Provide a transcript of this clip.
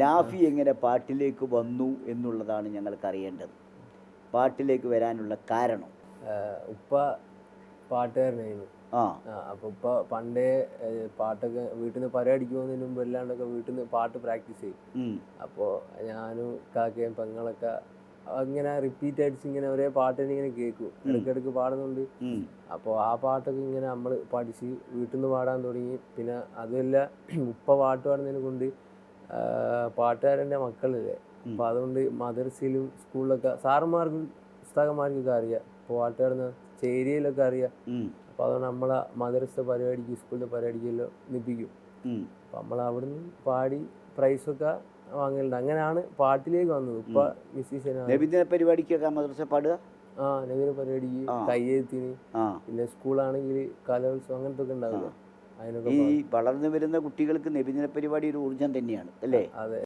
നാഫി എങ്ങനെ പാട്ടിലേക്ക് വന്നു എന്നുള്ളതാണ് ഞങ്ങൾക്ക് അറിയേണ്ടത് പാട്ടിലേക്ക് വരാനുള്ള കാരണം. ഉപ്പ പാട്ടുകാരനായിരുന്നു ആ. അപ്പോൾ ഉപ്പ പണ്ടേ പാട്ടൊക്കെ വീട്ടിൽ നിന്ന് പരിപാടിക്ക് പോകുന്നതിന് മുമ്പ് എല്ലാണ്ടൊക്കെ വീട്ടിൽ നിന്ന് പാട്ട് പ്രാക്ടീസ് ചെയ്യും. അപ്പോ അപ്പോൾ ഞാനും കാക്കയും പെങ്ങളൊക്കെ അങ്ങനെ റിപ്പീറ്റ് അടിച്ച് ഇങ്ങനെ ഒരേ പാട്ട് തന്നെ ഇങ്ങനെ കേൾക്കും. ഇടയ്ക്കിടയ്ക്ക് പാടുന്നുണ്ട്. അപ്പോൾ ആ പാട്ടൊക്കെ ഇങ്ങനെ നമ്മൾ പഠിച്ച് വീട്ടിൽ നിന്ന് പാടാൻ തുടങ്ങി. പിന്നെ അതുമല്ല ഉപ്പ പാട്ട് പാടുന്നതിനെ കൊണ്ട് പാട്ടുകാരന്റെ മക്കളില്ലേ? അപ്പോൾ അതുകൊണ്ട് മദർസയിലും സ്കൂളിലൊക്കെ സാറന്മാർക്കും പുസ്തകന്മാർക്കൊക്കെ അറിയാം. ഇപ്പോൾ പാട്ട് ചേരിയയിലൊക്കെ അറിയാം. അപ്പോൾ അതുകൊണ്ട് നമ്മളെ മദർസ പരിപാടിക്ക് സ്കൂളിലെ പരിപാടിക്കെല്ലാം നിപ്പിക്കും. അപ്പോൾ അപ്പം നമ്മൾ അവിടുന്ന് പാടി പ്രൈസൊക്കെ വാങ്ങലുണ്ട്. അങ്ങനെയാണ് പാട്ടിലേക്ക് വന്നത്. ഇപ്പൊ മ്യൂസീഷ്യനാണ് നബിദിന പരിപാടിക്കൊക്കെ മദ്രസ പാടുക? ആ നവീന പരിപാടിക്ക്. കയ്യെഴുത്തിന്. പിന്നെ സ്കൂളാണെങ്കിൽ കലോത്സവം അങ്ങനത്തെ ഒക്കെ ഉണ്ടാവില്ല ഈ വളർന്നു വരുന്ന കുട്ടികൾക്ക് നബിദിന പരിപാടി ഒരു ഊർജം തന്നെയാണ് അല്ലേ?